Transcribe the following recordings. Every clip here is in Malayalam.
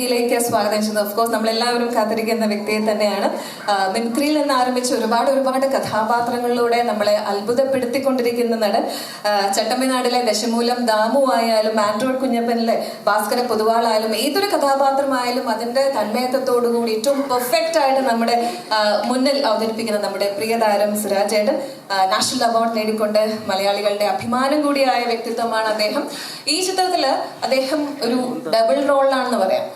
ിലേക്ക് സ്വാഗതം ചെയ്യുന്നത് ഓഫ് കോഴ്സ് നമ്മളെല്ലാവരും കാത്തിരിക്കുന്ന വ്യക്തിയെ തന്നെയാണ്. മിമിക്രിയിൽ നിന്ന് ആരംഭിച്ച് ഒരുപാട് ഒരുപാട് കഥാപാത്രങ്ങളിലൂടെ നമ്മളെ അത്ഭുതപ്പെടുത്തിക്കൊണ്ടിരിക്കുന്ന നടൻ ചട്ടമ്പിനാടിലെ ദശമൂലം ദാമു ആയാലും ആൻഡ്രോയിഡ് കുഞ്ഞപ്പനിലെ ഭാസ്കര പൊതുവാളായാലും ഏതൊരു കഥാപാത്രമായാലും അതിന്റെ തന്മയത്വത്തോടുകൂടി ഏറ്റവും പെർഫെക്റ്റ് ആയിട്ട് നമ്മുടെ മുന്നിൽ അവതരിപ്പിക്കുന്ന നമ്മുടെ പ്രിയതാരം സിരാജേട്ടൻ നാഷണൽ അവാർഡ് നേടിക്കൊണ്ട് മലയാളികളുടെ അഭിമാനം കൂടിയായ വ്യക്തിത്വമാണ് അദ്ദേഹം. ഈ ചിത്രത്തിൽ അദ്ദേഹം ഒരു ഡബിൾ റോളിലാണെന്ന് പറയാം.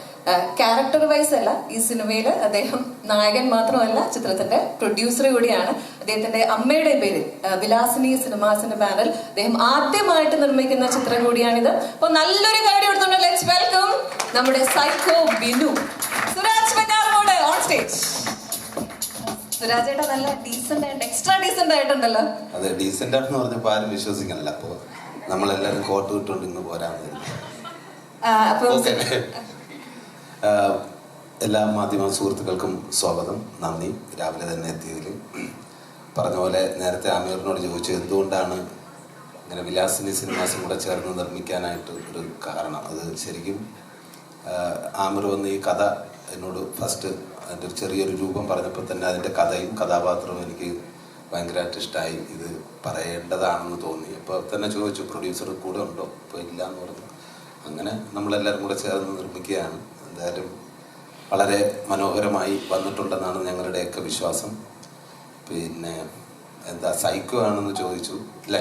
ക്യാരക്ടർ വൈസ് അല്ല ഈ സിനിമയിൽ അദ്ദേഹം നായകൻ മാത്രമല്ല ചിത്രത്തിന്റെ പ്രൊഡ്യൂസർ കൂടിയാണ്. അദ്ദേഹത്തിന്റെ അമ്മയുടെ പേരിൽ വിലാസിനി സിനിമാസിന്റെ ബാനറിൽ അദ്ദേഹം ആദ്യമായിട്ട് നിർമ്മിക്കുന്ന ചിത്രം കൂടിയാണിത്. അപ്പൊ നല്ലൊരു കാര്യം എടുത്തോണ്ട് ലെറ്റ്സ് വെൽക്കം നമ്മുടെ psycho Binu. Suraj on stage സുരാജേട്ട നല്ല ഡീസന്റ് ആയിട്ട് എക്സ്ട്രാ ഡീസന്റ് ആയിട്ടുണ്ടല്ലോ. അതെ ഡീസന്റ് ആണെന്ന് പറഞ്ഞപ്പോൾ ആരും വിശ്വസിക്കണില്ല അപ്പോൾ നമ്മളെല്ലാവരും കോട്ട് കിട്ടുകൊണ്ട് ഇന്ന് അപ്പൊ ഓക്കെ എല്ലാ മാധ്യമ സുഹൃത്തുക്കൾക്കും സ്വാഗതം. നന്ദി. രാവിലെ തന്നെ എത്തിയതിൽ പറഞ്ഞ പോലെ നേരത്തെ ആമീറിനോട് ചോദിച്ചു എന്തുകൊണ്ടാണ് ഇങ്ങനെ വിലാസിനി സിനിമാസും കൂടെ ചേർന്ന് നിർമ്മിക്കാനായിട്ട് ഒരു കാരണം? അത് ശരിക്കും ആമിർ വന്ന് ഈ കഥ എന്നോട് ഫസ്റ്റ് അതിന്റെ ഒരു ചെറിയൊരു രൂപം പറഞ്ഞപ്പോൾ തന്നെ അതിന്റെ കഥയും കഥാപാത്രവും എനിക്ക് ഭയങ്കരമായിട്ട് ഇഷ്ടമായി ഇത് പറയേണ്ടതാണെന്ന് തോന്നി. അപ്പോൾ തന്നെ ചോദിച്ചു പ്രൊഡ്യൂസർ കൂടെ ഉണ്ടോ? ഇപ്പോൾ ഇല്ല എന്ന് പറഞ്ഞു. അങ്ങനെ നമ്മളെല്ലാവരും കൂടെ ചേർന്ന് നിർമ്മിക്കുകയാണ്. എന്തായാലും വളരെ മനോഹരമായി വന്നിട്ടുണ്ടെന്നാണ് ഞങ്ങളുടെയൊക്കെ വിശ്വാസം. പിന്നെ എന്താ സൈക്കോ ആണെന്ന് ചോദിച്ചു അല്ലേ?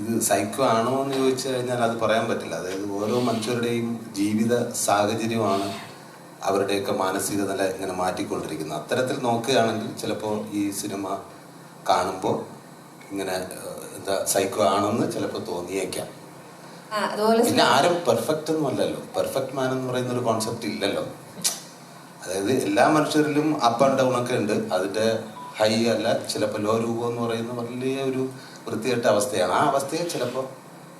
ഇത് സൈക്കോ ആണോ എന്ന് ചോദിച്ചു കഴിഞ്ഞാൽ അത് പറയാൻ പറ്റില്ല. അതായത് ഓരോ മനുഷ്യരുടെയും ജീവിത സാഹചര്യമാണ് അവരുടെയൊക്കെ മാനസിക നില ഇങ്ങനെ മാറ്റിക്കൊണ്ടിരിക്കുന്നത്. അത്തരത്തിൽ നോക്കുകയാണെങ്കിൽ ചിലപ്പോൾ ഈ സിനിമ കാണുമ്പോൾ ഇങ്ങനെ എന്താ സൈക്കോ ആണെന്ന് ചിലപ്പോൾ തോന്നിയേക്കാം. പിന്നെ ആരും പെർഫെക്റ്റ് ഒന്നും അല്ലല്ലോ. പെർഫെക്റ്റ് മാൻ എന്ന് പറയുന്ന ഒരു കോൺസെപ്റ്റ് ഇല്ലല്ലോ. അതായത് എല്ലാ മനുഷ്യരിലും അപ്പ് ആൻഡ് ഡൗൺ ഒക്കെ ഉണ്ട്. അതിന്റെ ഹൈ അല്ല ചിലപ്പോൾ ലോ രൂപം എന്ന് പറയുന്ന വലിയ ഒരു വൃത്തികെട്ട അവസ്ഥയാണ്. ആ അവസ്ഥയെ ചിലപ്പോൾ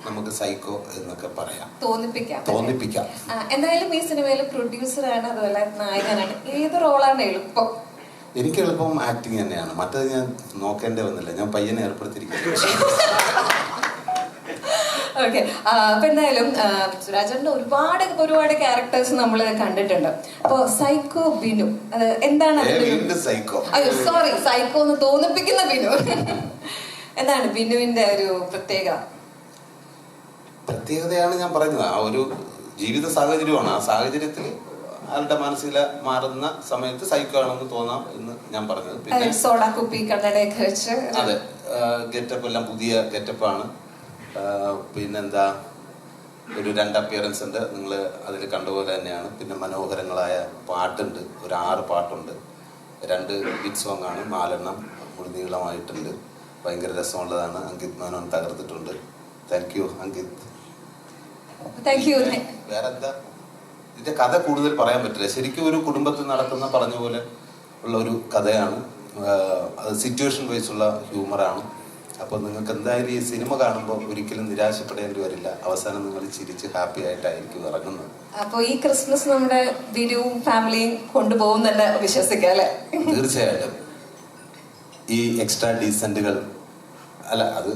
നമുക്ക് സൈക്കോ എന്നൊക്കെ പറയാം. തോന്നിപ്പിക്കാം. തോന്നിപ്പിക്കാം. എന്തായാലും ഈ സിനിമയിൽ പ്രൊഡ്യൂസറാണ് അതുപോലെ നായകനാണ്. ഏത് റോളാണ് എളുപ്പം? എനിക്ക് എളുപ്പം ആക്ടിങ് തന്നെയാണ്. മറ്റത് ഞാൻ നോക്കേണ്ടി വന്നില്ല. ഞാൻ പയ്യനെ ഏർപ്പെടുത്തിയിരിക്കുന്നു. ഓക്കെ അപ്പൊ എന്തായാലും സുരാജന്റെ ഒരുപാട് ഒരുപാട് ക്യാരക്ടേഴ്സ് നമ്മൾ കണ്ടിട്ടുണ്ട്. അപ്പൊ സൈക്കോ ബിനു അത് എന്താണ് സൈക്കോ അയ്യോ സോറി സൈക്കോ എന്ന് തോന്നിപ്പിക്കുന്ന ബിനു. എന്താണ് ബിനുവിന്റെ ഒരു പ്രത്യേകത? പ്രത്യേകതയാണ് ഞാൻ പറയുന്നത് ആ ഒരു ജീവിത സാഹചര്യമാണ്. ആ സാഹചര്യത്തിൽ ആളുടെ മനസ്സില മാറുന്ന സമയത്ത് സൈക്കോ ആണെന്ന് തോന്നാം എന്ന് ഞാൻ പറഞ്ഞത്. പിന്നെ സോഡ കുപ്പി കണ്ണടയൊക്കെ വെച്ച്. അതെ ഗെറ്റപ്പ് എല്ലാം പുതിയ ഗെറ്റപ്പാണ് പിന്നെന്താ? ഒരു രണ്ട് അപ്പിയറൻസ് ഉണ്ട്. നിങ്ങൾ അതിൽ കണ്ടുപോലെ തന്നെയാണ്. പിന്നെ മനോഹരങ്ങളായ പാട്ടുണ്ട്. ഒരു ആറ് പാട്ടുണ്ട്. രണ്ട് ഹിറ്റ് സോങ് ആണ്. നാലെണ്ണം മുഴുനീളമായിട്ടുണ്ട്. ഭയങ്കര രസമുള്ളതാണ്. Ankit Menon തകർത്തിട്ടുണ്ട്. Thank you Ankit. വേറെന്താ? ഇതിന്റെ കഥ കൂടുതൽ പറയാൻ പറ്റില്ല. ശരിക്കും ഒരു കുടുംബത്തിൽ നടക്കുന്ന പറഞ്ഞ പോലെ ഉള്ള ഒരു കഥയാണ്. അത് സിറ്റുവേഷൻ വൈസ് ഉള്ള ഹ്യൂമറാണ് അപ്പോൾ നിങ്ങൾക്ക് എന്തായാലും ഈ സിനിമ കാണുമ്പോൾ ഒരിക്കലും നിരാശപ്പെടേണ്ടി വരില്ല. അവസാനം നിങ്ങൾ ചിരിച്ച് ഹാപ്പി ആയിട്ടായിരിക്കും ഇറങ്ങുന്നത്. അപ്പോൾ ഈ ക്രിസ്മസ് നമ്മുടെ വിനുവും ഫാമിലിയും കൊണ്ടുപോകും തന്നെ വിശ്വസിക്കാം അല്ലെ? തീർച്ചയായിട്ടും. ഈ എക്സ്ട്രാ ഡീസന്റുകൾ അല്ല അത്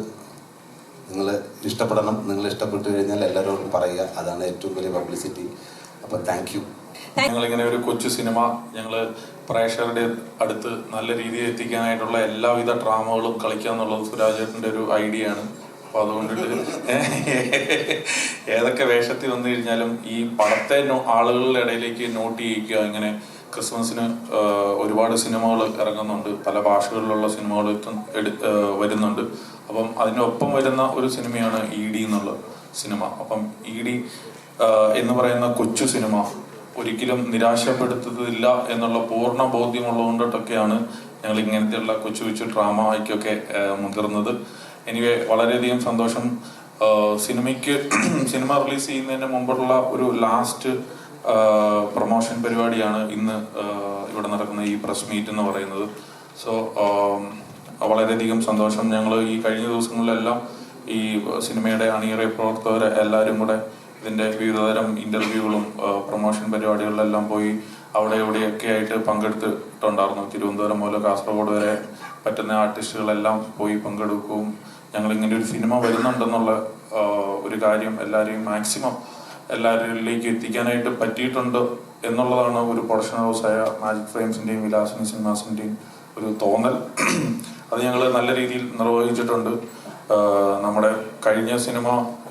നിങ്ങൾ ഇഷ്ടപ്പെടണം. നിങ്ങൾ ഇഷ്ടപ്പെട്ടു കഴിഞ്ഞാൽ എല്ലാവരോടും പറയുക. അതാണ് ഏറ്റവും വലിയ പബ്ലിസിറ്റി. അപ്പോൾ താങ്ക് യു. ഞങ്ങളിങ്ങനെ ഒരു കൊച്ചു സിനിമ ഞങ്ങൾ പ്രേക്ഷകരുടെ അടുത്ത് നല്ല രീതിയിൽ എത്തിക്കാനായിട്ടുള്ള എല്ലാവിധ ഡ്രാമകളും കളിക്കുക എന്നുള്ളത് സുരാജേട്ടന്റെ ഒരു ഐഡിയ ആണ് അപ്പോൾ അതുകൊണ്ടിട്ട് ഏതൊക്കെ വേഷത്തിൽ വന്നു കഴിഞ്ഞാലും ഈ പടത്തെ ആളുകളുടെ ഇടയിലേക്ക് നോട്ട് ചെയ്യിക്കുക ഇങ്ങനെ ക്രിസ്മസിന് ഒരുപാട് സിനിമകൾ ഇറങ്ങുന്നുണ്ട്. പല ഭാഷകളിലുള്ള സിനിമകൾ വരുന്നുണ്ട്. അപ്പം അതിനൊപ്പം വരുന്ന ഒരു സിനിമയാണ് ഇ ഡി എന്നുള്ള സിനിമ. അപ്പം ഇ ഡി എന്ന് പറയുന്ന കൊച്ചു സിനിമ ഒരിക്കലും നിരാശപ്പെടുത്തുന്നില്ല എന്നുള്ള പൂർണ ബോധ്യമുള്ളതുകൊണ്ടൊക്കെയാണ് ഞങ്ങൾ ഇങ്ങനത്തെയുള്ള കൊച്ചു കൊച്ചു ഡ്രാമയ്ക്കൊക്കെ മുതിർന്നത്. എനിവേ വളരെയധികം സന്തോഷം. സിനിമയ്ക്ക് സിനിമ റിലീസ് ചെയ്യുന്നതിന് മുമ്പുള്ള ഒരു ലാസ്റ്റ് പ്രൊമോഷൻ പരിപാടിയാണ് ഇന്ന് ഇവിടെ നടക്കുന്ന ഈ പ്രസ് മീറ്റ് എന്ന് പറയുന്നത്. സോ വളരെയധികം സന്തോഷം. ഞങ്ങൾ ഈ കഴിഞ്ഞ ദിവസങ്ങളിലെല്ലാം ഈ സിനിമയുടെ അണിയറ പ്രവർത്തകർ എല്ലാവരും കൂടെ ഇതിന്റെ വിവിധതരം ഇന്റർവ്യൂകളും പ്രൊമോഷൻ പരിപാടികളിലെല്ലാം പോയി അവിടെ ഇവിടെയൊക്കെ ആയിട്ട് പങ്കെടുത്തിട്ടുണ്ടായിരുന്നു. തിരുവനന്തപുരം മുതൽ കാസർഗോഡ് വരെ പറ്റുന്ന ആർട്ടിസ്റ്റുകളെല്ലാം പോയി പങ്കെടുക്കും. ഞങ്ങൾ ഇങ്ങനെ ഒരു സിനിമ വരുന്നുണ്ടെന്നുള്ള ഒരു കാര്യം എല്ലാവരെയും മാക്സിമം എല്ലാവരിലേക്ക് എത്തിക്കാനായിട്ട് പറ്റിയിട്ടുണ്ട് എന്നുള്ളതാണ് ഒരു പ്രൊഡക്ഷൻ ഹൗസായ മാജിക് ഫ്രെയിംസിന്റെയും വിലാസിനി സിനിമാസിന്റെയും ഒരു തോന്നൽ. അത് ഞങ്ങൾ നല്ല രീതിയിൽ നിർവഹിച്ചിട്ടുണ്ട്. നമ്മുടെ കഴിഞ്ഞ സിനിമ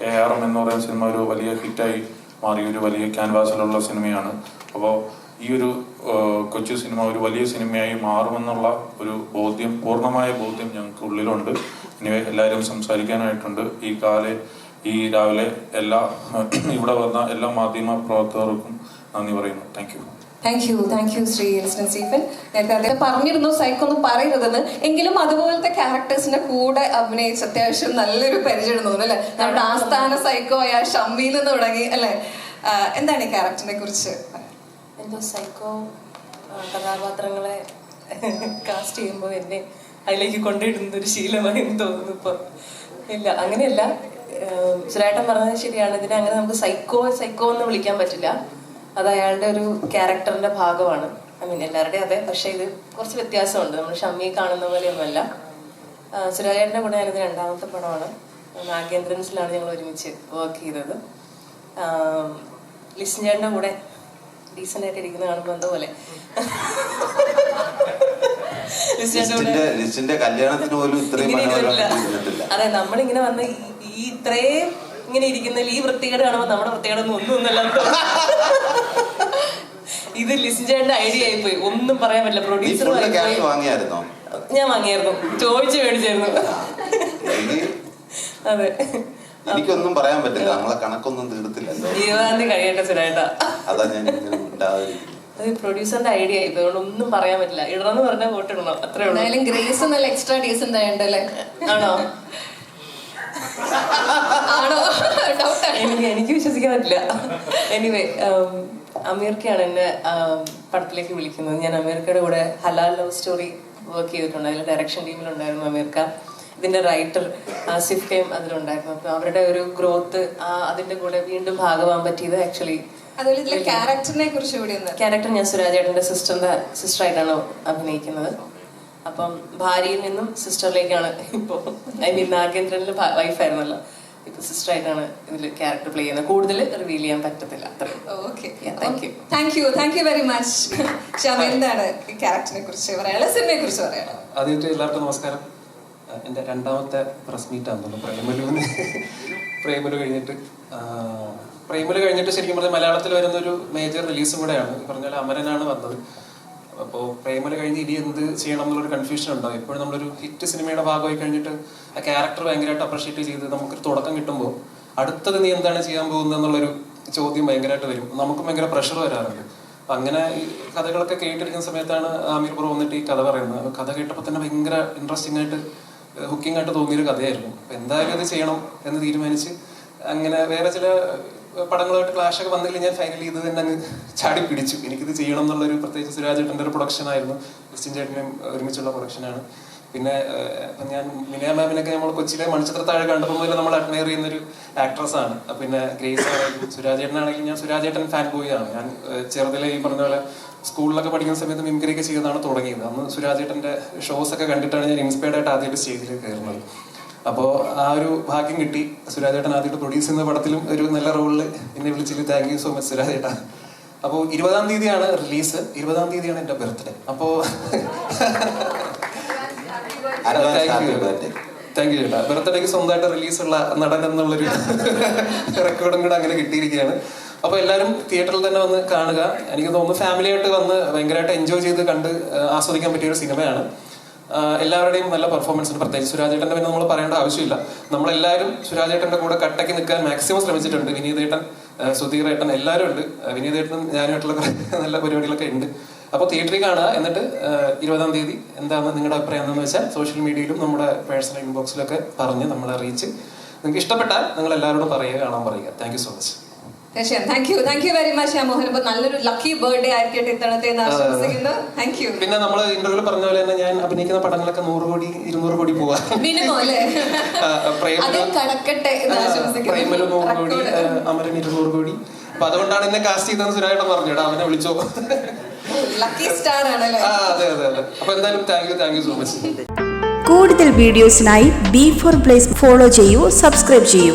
എ ആർ എം എന്ന് പറയുന്ന സിനിമ ഒരു വലിയ ഹിറ്റായി മാറി ഒരു വലിയ ക്യാൻവാസിലുള്ള സിനിമയാണ്. അപ്പോൾ ഈ ഒരു കൊച്ചു സിനിമ ഒരു വലിയ സിനിമയായി മാറുമെന്നുള്ള ഒരു ബോധ്യം പൂർണമായ ബോധ്യം ഞങ്ങൾക്ക് ഉള്ളിലുണ്ട്. ഇനി എല്ലാവരും സംസാരിക്കാനായിട്ടുണ്ട്. ഈ കാലെ ഈ രാവിലെ എല്ലാ ഇവിടെ വന്ന എല്ലാ മാധ്യമ പ്രവർത്തകർക്കും നന്ദി പറയുന്നു. Thank thank you thank you Shri Elston Stephen നേരത്തെ അദ്ദേഹം പറഞ്ഞിരുന്നു സൈക്കോ ഒന്നും പറയരുതെന്ന്. എങ്കിലും അതുപോലത്തെ ക്യാരക്ടേഴ്സിന്റെ കൂടെ അഭിനയിച്ച് അത്യാവശ്യം നല്ലൊരു പരിചയം തോന്നുന്നു അല്ലെ? നമ്മുടെ ആസ്ഥാന സൈക്കോ ആയ ഷമ്മിയിൽ നിന്ന് തുടങ്ങി അല്ലെ? എന്താണ് ഈ ക്യാരക്ടറിനെ കുറിച്ച്? എന്തോ സൈക്കോ കഥാപാത്രങ്ങളെ കാസ്റ്റ് ചെയ്യുമ്പോൾ എന്നെ അതിലേക്ക് കൊണ്ടിടുന്ന ഒരു ശീലമായി തോന്നുന്നു ഇപ്പൊ. ഇല്ല അങ്ങനെയല്ല. സുരേട്ടൻ പറഞ്ഞത് ശരിയാണ്. ഇതിനെ അങ്ങനെ നമുക്ക് സൈക്കോ സൈക്കോ എന്ന് വിളിക്കാൻ പറ്റില്ല. അത് അയാളുടെ ഒരു ക്യാരക്ടറിന്റെ ഭാഗമാണ്. ഐ മീൻ എല്ലാവരുടെയും അതെ. പക്ഷെ ഇത് കുറച്ച് വ്യത്യാസമുണ്ട്. നമ്മൾ ഷമ്മി കാണുന്ന പോലെയൊന്നുമല്ല. സുരാജേട്ടന്റെ കൂടെ ഞാനിത് രണ്ടാമത്തെ പടമാണ്. നാഗേന്ദ്രൻസിലാണ് ഞങ്ങൾ ഒരുമിച്ച് വർക്ക് ചെയ്തത്. ലിസ്ൻ ചേട്ടന്റെ കൂടെ ഡീസന്റ് ആയിട്ട് ഇരിക്കുന്ന കാണുമ്പോൾ എന്തോ പോലെ. അതെ നമ്മളിങ്ങനെ വന്ന് ഈ ഇത്രയും ഇങ്ങനെ ഇരിക്കുന്നതിൽ ഈ വൃത്തികേട് കാണുമ്പോൾ നമ്മുടെ വൃത്തികേടൊന്നും ഒന്നും ഒന്നും ഒന്നല്ല ഇത് ലിസിൻ ചെയ്യേണ്ട ഐഡിയ ആയിപ്പോയി. ഒന്നും പറയാൻ പറ്റില്ല. പ്രൊഡ്യൂസർ വാങ്ങിയായിരുന്നോ? ഞാൻ വാങ്ങിയായിരുന്നു. ചോദിച്ചു മേടിച്ചായിരുന്നു. എനിക്ക് അതെ. എനിക്കൊന്നും പറയാൻ പറ്റില്ല. നമ്മളെ കണക്കൊന്നും തീർത്തില്ലല്ലോ ജീവാന്തി കഴിയട്ടെ സുരേട്ടാ അതാ ഞാൻ അത് പ്രൊഡ്യൂസറിന്റെ ഐഡിയ ആയി അതുകൊണ്ട് ഒന്നും പറയാൻ പറ്റില്ല. ഇടണമെന്ന് പറഞ്ഞാൽ വോട്ട് ഇടണം. അത്രേ ഉള്ളൂ. എന്തായാലും ഗ്രേസ് നല്ല എക്സ്ട്രാ ഡീസന്റ് ആയിട്ടുണ്ട് അല്ലേ? ആണോ? എനിക്ക് എനിക്ക് വിശ്വസിക്കാൻ പറ്റില്ല. എനിവേ അമീർക്കയാണ് എന്നെ um, പടത്തിലേക്ക് വിളിക്കുന്നത്. ഞാൻ അമീർക്കയുടെ കൂടെ ഹലാൽ ലവ് സ്റ്റോറി വർക്ക് ചെയ്തിട്ടുണ്ട്. അതിൽ ഡയറക്ഷൻ ടീമിലുണ്ടായിരുന്നു അമീർക്ക. ഇതിന്റെ റൈറ്റർ കെയും അതിലുണ്ടായിരുന്നു. അപ്പൊ അവരുടെ ഒരു ഗ്രോത്ത് അതിന്റെ കൂടെ വീണ്ടും ഭാഗമാകാൻ പറ്റിയത് ആക്ച്വലി അതുപോലെ ഇതിലെ ക്യാരക്ടറിനെ കുറിച്ച് കൂടി ക്യാരക്ടർ ഞാൻ സുരാജേട്ടന്റെ സിസ്റ്ററിന്റെ സിസ്റ്ററായിട്ടാണ് അഭിനയിക്കുന്നത്. അപ്പം ഭാര്യയിൽ നിന്നും സിസ്റ്ററിലേക്കാണ് ഇപ്പോൾ ഐ മീൻ നാഗേന്ദ്രനിൽ വൈഫായിരുന്നല്ലോ ഇപ്പൊ സിസ്റ്ററായിട്ടാണ് ഇതിൽ ക്യാരക്ടർ പ്ലേ ചെയ്യുന്നത്. കൂടുതൽ റിവീൽ ചെയ്യാൻ പറ്റത്തില്ല. അത്രയും okay thank you thank you thank you very much Shyama എന്താണ് ഈ ക്യാരക്ടറിനെ കുറിച്ച് പറയാനുള്ള സിനിമയെ കുറിച്ച് പറയാനുള്ളത്? ആദ്യമായിട്ട് എല്ലാവർക്കും നമസ്കാരം. എന്റെ എന്റെ രണ്ടാമത്തെ പ്രസ് മീറ്റ് ആണെന്നുള്ളൂ പ്രേമലു പ്രേമലു കഴിഞ്ഞിട്ട് പ്രേമലു കഴിഞ്ഞിട്ട് ശരിക്കും പറഞ്ഞാൽ മലയാളത്തിൽ വരുന്ന ഒരു മേജർ റിലീസും കൂടെയാണ് പറഞ്ഞാൽ അമരനാണ് വന്നത്. അപ്പോൾ പ്രേമല കഴിഞ്ഞ് ഇനി എന്ത് ചെയ്യണം എന്നുള്ളൊരു കൺഫ്യൂഷൻ ഉണ്ടാവും. എപ്പോഴും നമ്മളൊരു ഹിറ്റ് സിനിമയുടെ ഭാഗമായി കഴിഞ്ഞിട്ട് ആ ക്യാരക്ടർ ഭയങ്കരമായിട്ട് അപ്രിഷ്യേറ്റ് ചെയ്ത് നമുക്കൊരു തുടക്കം കിട്ടുമ്പോൾ അടുത്തത് നീ എന്താണ് ചെയ്യാൻ പോകുന്നത് എന്നുള്ളൊരു ചോദ്യം ഭയങ്കരമായിട്ട് വരും. നമുക്കും ഭയങ്കര പ്രഷർ വരാറുണ്ട്. അപ്പൊ അങ്ങനെ ഈ കഥകളൊക്കെ കേട്ടിരിക്കുന്ന സമയത്താണ് ആമീർ പുറം വന്നിട്ട് ഈ കഥ പറയുന്നത്. കഥ കേട്ടപ്പോൾ തന്നെ ഭയങ്കര ഇൻട്രസ്റ്റിംഗ് ആയിട്ട് ഹുക്കിംഗ് ആയിട്ട് തോന്നിയൊരു കഥയായിരുന്നു. അപ്പൊ എന്തായാലും അത് ചെയ്യണം എന്ന് തീരുമാനിച്ച് അങ്ങനെ വേറെ ചില പടങ്ങളുമായിട്ട് ക്ലാഷ് ഒക്കെ വന്നെങ്കിൽ ഞാൻ ഫൈനലി ഇത് തന്നെ അങ്ങ് ചാടി പിടിച്ചു. എനിക്കിത് ചെയ്യണം എന്നുള്ളൊരു പ്രത്യേകിച്ച് സുരാജ് ചേട്ടന്റെ ഒരു പ്രൊഡക്ഷൻ ആയിരുന്നു. ക്രിസ്ത്യൻ ചേട്ടനും ഒരുമിച്ചുള്ള പ്രൊഡക്ഷനാണ് പിന്നെ ഞാൻ മിനിയ മാമിനൊക്കെ നമ്മൾ കൊച്ചിയിലെ മണിച്ചിത്ര താഴെ കണ്ടപ്പോൾ മുതൽ നമ്മൾ അഡ്മയർ ചെയ്യുന്ന ഒരു ആക്ട്രസ് ആണ് പിന്നെ ഗ്രേസ് ആണെങ്കിലും സുരാജ് ചേട്ടനാണെങ്കിലും ഞാൻ സുരാജ് ചേട്ടൻ ഫാൻ ബോയ് ആണ്. ഞാൻ ചെറുതിലെ ഈ പറഞ്ഞ പോലെ സ്കൂളിലൊക്കെ പഠിക്കുന്ന സമയത്ത് മിമിക്രി ഒക്കെ ചെയ്തതാണ് തുടങ്ങിയത്. അന്ന് സുരാജ് ചേട്ടന്റെ ഷോസ് ഒക്കെ കണ്ടിട്ടാണ് ഞാൻ ഇൻസ്പയർഡ് ആയിട്ട് ആദ്യമായിട്ട് സ്റ്റേജിൽ കയറുന്നത്. അപ്പോൾ ആ ഒരു ഭാഗ്യം കിട്ടി. സുരാജേട്ടൻ ആദ്യമായിട്ട് പ്രൊഡ്യൂസ് ചെയ്യുന്ന പടത്തിലും ഒരു നല്ല റോളിൽ എന്നെ വിളിച്ചില്ല താങ്ക് യു സോ മച്ച് സുരാജേട്ട. അപ്പോ അപ്പോൾ ഇരുപതാം തീയതിയാണ് റിലീസ് ഇരുപതാം തീയതിയാണ് എന്റെ ബർത്ത്ഡേ അപ്പോൾ ബർത്ത്ഡേ താങ്ക് യു ചേട്ടാ. ബർത്ത്ഡേക്ക് സ്വന്തമായിട്ട് റിലീസുള്ള നടൻ എന്നുള്ളൊരു റെക്കോർഡും കൂടെ അങ്ങനെ കിട്ടിയിരിക്കുകയാണ്. അപ്പൊ എല്ലാവരും തിയേറ്ററിൽ തന്നെ വന്ന് കാണുക. എനിക്ക് തോന്നുന്നു ഫാമിലിയായിട്ട് വന്ന് ഭയങ്കരമായിട്ട് എൻജോയ് ചെയ്ത് കണ്ട് ആസ്വദിക്കാൻ പറ്റിയ ഒരു സിനിമയാണ് എല്ലാവരുടെയും നല്ല പെർഫോമൻസ് ഉണ്ട്. പ്രത്യേകിച്ച് സുരാജേട്ടന്റെ പിന്നെ നമ്മൾ പറയേണ്ട ആവശ്യമില്ല. നമ്മളെല്ലാവരും സുരാജേട്ടന്റെ കൂടെ കട്ടയ്ക്ക് നിൽക്കാൻ മാക്സിമം ശ്രമിച്ചിട്ടുണ്ട്. വിനീതേട്ടൻ സുധീറേട്ടൻ എല്ലാവരും ഉണ്ട്. വിനീതേട്ടനും ഞാനുമായിട്ടുള്ള നല്ല പരിപാടികളൊക്കെ ഉണ്ട്. അപ്പോൾ തിയേറ്ററിൽ കാണുക. എന്നിട്ട് ഇരുപതാം തീയതി എന്താണ് നിങ്ങളുടെ അഭിപ്രായം എന്താണെന്ന് വെച്ചാൽ സോഷ്യൽ മീഡിയയിലും നമ്മുടെ പേഴ്സണൽ ഇൻബോക്സിലൊക്കെ പറഞ്ഞ് നമ്മളെ അറിയിച്ച് നിങ്ങൾക്ക് ഇഷ്ടപ്പെട്ടാൽ നിങ്ങൾ എല്ലാവരോടും പറയുക കാണാൻ പറയുക. താങ്ക് സോ മച്ച് തീർച്ചയായും thank you thank you very much Shyam Mohan. അപ്പൊ നല്ലൊരു ലക്കി ബർത്ത്ഡേ ആയിരിക്കട്ടെ ഇത്തവണത്തെ എന്ന് ആശംസിക്കുന്നു. താങ്ക് യു പിന്നെ നമ്മൾ ഇന്റർവ്യൂവിൽ പറഞ്ഞ പോലെ തന്നെ ഞാൻ അഭിനയിക്കുന്ന പടങ്ങളൊക്കെ നൂറ് കോടി ഇരുന്നൂറ് കോടി പോവാ. മിനിമം അല്ലേ? കടക്കട്ടെ എന്ന് ആശംസിക്കുന്നു. നൂറ് കോടി അമരൻ ഇരുന്നൂറ് കോടി. അപ്പൊ അതുകൊണ്ടാണ് എന്നെ കാസ്റ്റ് ചെയ്തതെന്ന് സുരായിട്ട് പറഞ്ഞു. അവനെ വിളിച്ചോ. ലക്കി സ്റ്റാർ ആണല്ലേ ആ അതെ അതെ അതെ. അപ്പൊ എന്തായാലും thank you thank you so much കൂടുതൽ വീഡിയോസിനായി ബി ഫോർ പ്ലേസ് ഫോളോ ചെയ്യൂ സബ്സ്ക്രൈബ് ചെയ്യൂ.